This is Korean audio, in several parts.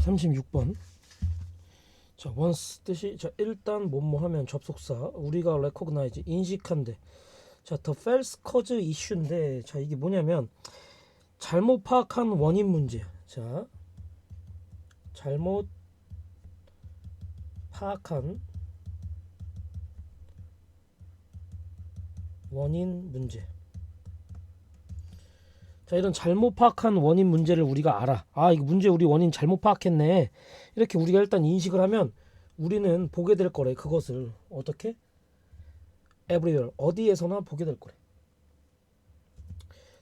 36번. 자, once 뜻이 자, 일단 뭐뭐 하면 접속사 우리가 recognize 인식한데. 자, the false cause issue인데 자, 이게 뭐냐면 잘못 파악한 원인 문제. 자. 잘못 파악한 원인 문제. 자, 이런 잘못 파악한 원인 문제를 우리가 알아. 아, 이거 문제 우리 원인 잘못 파악했네. 이렇게 우리가 일단 인식을 하면 우리는 보게 될 거래. 그것을 어떻게? everywhere 어디에서나 보게 될 거래.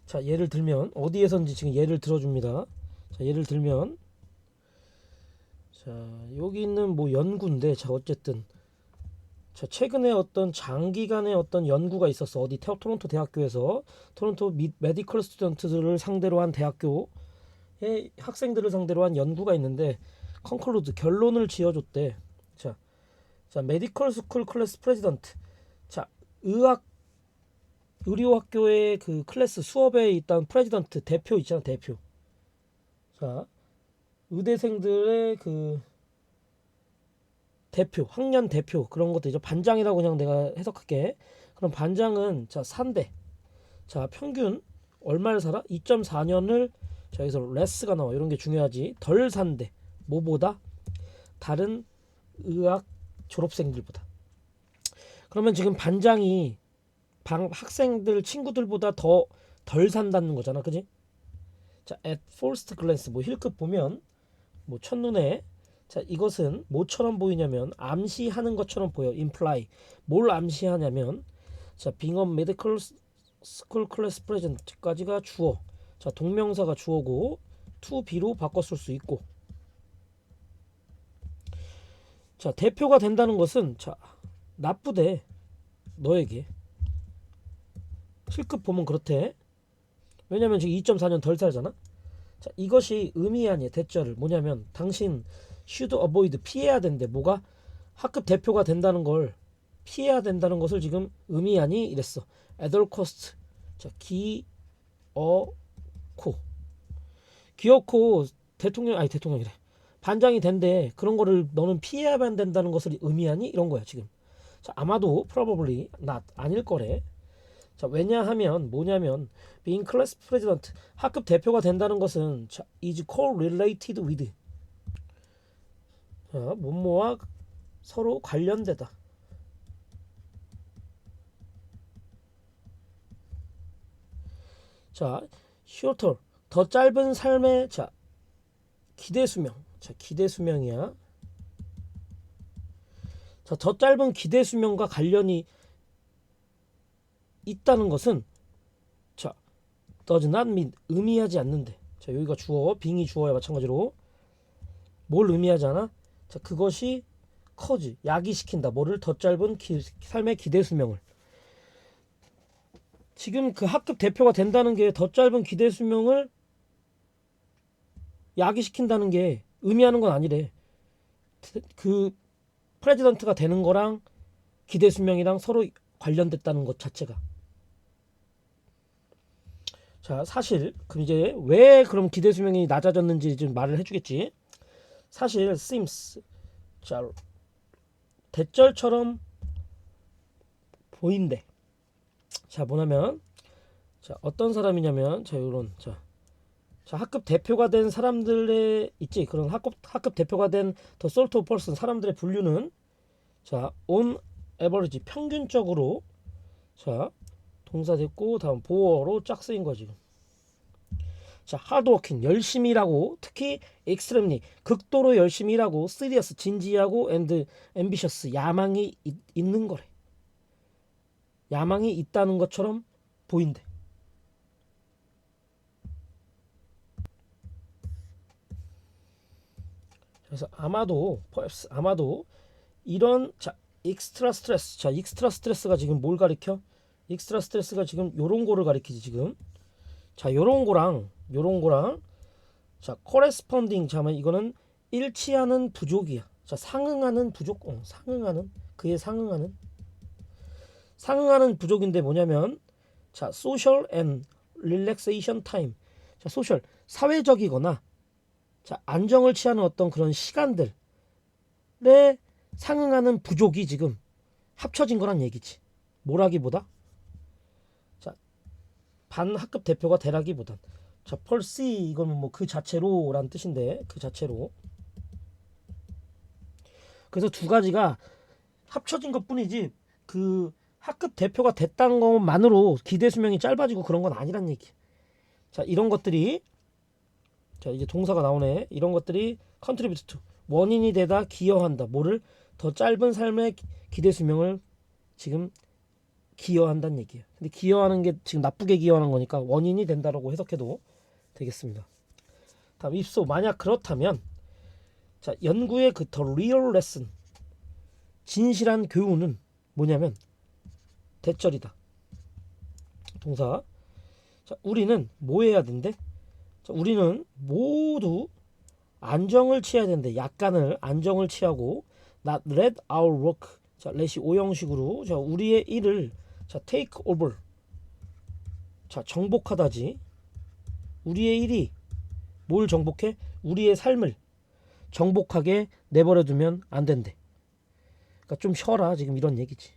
자, 예를 들면 어디에선지 지금 예를 들어 줍니다. 자, 예를 들면 자, 여기 있는 뭐 연구인데 자, 어쨌든 자, 최근에 어떤 장기간의 어떤 연구가 있었어. 어디 테- 토론토 대학교에서 토론토 미, 메디컬 스튜던트들을 상대로 한 대학교의 학생들을 상대로 한 연구가 있는데 컨클루드 결론을 지어줬대. 자, 자 메디컬 스쿨 클래스 프레지던트. 자, 의학 의료학교의 그 클래스 수업에 있던 프레지던트 대표 있잖아 대표. 자, 의대생들의 그 대표, 학년 대표 그런 것도 이제 반장이라고 그냥 내가 해석할게. 그럼 반장은 자 산대. 자 평균 얼마를 살아? 2.4년을 자 여기서 레스가 나와 이런 게 중요하지. 덜 산대. 뭐보다? 다른 의학 졸업생들보다. 그러면 지금 반장이 방 학생들 친구들보다 더 덜 산다는 거잖아, 그지? 자, at first glance 뭐 힐끗 보면 뭐 첫눈에 자, 이것은 뭐처럼 보이냐면 암시하는 것처럼 보여. imply. 뭘 암시하냐면 자, a medical school class present까지가 주어. 자, 동명사가 주어고 to be로 바꿨을 수 있고. 자, 대표가 된다는 것은 자, 나쁘대. 너에게. 실급 보면 그렇대. 왜냐면 지금 2.4년 덜 살잖아. 자, 이것이 의미하니 대절을 뭐냐면 당신 should avoid 피해야 된대. 뭐가 학급 대표가 된다는 걸 피해야 된다는 것을 지금 의미하니 이랬어. cost. 자, 기어코. 기어코 대통령 아니 대통령이래. 반장이 된대. 그런 거를 너는 피해야만 된다는 것을 의미하니 이런 거야, 지금. 자, 아마도 probably not 아닐 거래. 자, 왜냐하면 뭐냐면 being class president 학급 대표가 된다는 것은 자, is correlated with 자, 뭐뭐와 서로 관련되다. 자, shorter 더 짧은 삶의 자 기대 수명. 자, 기대 수명이야. 자, 더 짧은 기대 수명과 관련이 있다는 것은 자, does not mean 의미하지 않는데. 자, 여기가 주어, 빙이 주어야 마찬가지로 뭘 의미하지 않아? 자, 그것이 커지, 야기시킨다. 뭐를 더 짧은 기, 삶의 기대 수명을. 지금 그 학급 대표가 된다는 게 더 짧은 기대 수명을 야기시킨다는 게 의미하는 건 아니래. 그 프레지던트가 되는 거랑 기대 수명이랑 서로 관련됐다는 것 자체가. 자, 사실 그럼 이제 왜 그럼 기대 수명이 낮아졌는지 좀 말을 해주겠지. 사실 seems 자 대절처럼 보인대. 자 뭐냐면 자 어떤 사람이냐면 자 요런 자, 자 학급 대표가 된 사람들의 있지 그런 학급 학급 대표가 된 더 솔트 퍼슨 사람들의 분류는 자 on average 평균적으로 자 동사 됐고 다음 보어로 짝 쓰인 거지. 자, 하드워킹 열심히 일하고 특히 extremely 극도로 열심히 일하고 serious 진지하고 and ambitious 야망이 있, 있는 거래. 야망이 있다는 것처럼 보인대. 그래서 아마도 perhaps 아마도 이런 자 익스트라 스트레스 자 익스트라 스트레스가 지금 뭘 가리켜? 익스트라 스트레스가 지금 요런 거를 가리키지 지금 자 요런 거랑 요런 거랑 자 코레스펀딩 자면 이거는 일치하는 부족이야. 자 상응하는 부족 어, 상응하는 그에 상응하는. 상응하는 부족인데 뭐냐면 자 소셜 앤 릴렉세이션 타임 자 소셜 사회적이거나 자 안정을 취하는 어떤 그런 시간들에 상응하는 부족이 지금 합쳐진 거란 얘기지. 뭐라기보다? 자 반학급 대표가 되라기보단 자 펄시 이건 뭐 그 자체로라는 뜻인데 그 자체로 그래서 두 가지가 합쳐진 것뿐이지 그 학급 대표가 됐다는 것만으로 기대 수명이 짧아지고 그런 건 아니란 얘기. 자 이런 것들이 자 이제 동사가 나오네. 이런 것들이 컨트리뷰트 투 원인이 되다 기여한다. 뭐를 더 짧은 삶의 기- 기대 수명을 지금 기여한다는 얘기예요. 근데 기여하는 게 지금 나쁘게 기여하는 거니까 원인이 된다라고 해석해도 되겠습니다. 다음 입소 만약 그렇다면 자 연구의 그 더 리얼 레슨 진실한 교훈은 뭐냐면 대절이다. 동사. 자, 우리는 뭐 해야 된대? 자, 우리는 모두 안정을 취해야 된대. 약간을 안정을 취하고 not let our work. 자, let이 오형식으로 자, 우리의 일을 자, take over. 자, 정복하다지. 우리의 일이 뭘 정복해? 우리의 삶을 정복하게 내버려 두면 안 된대. 그러니까 좀 쉬어라 지금 이런 얘기지.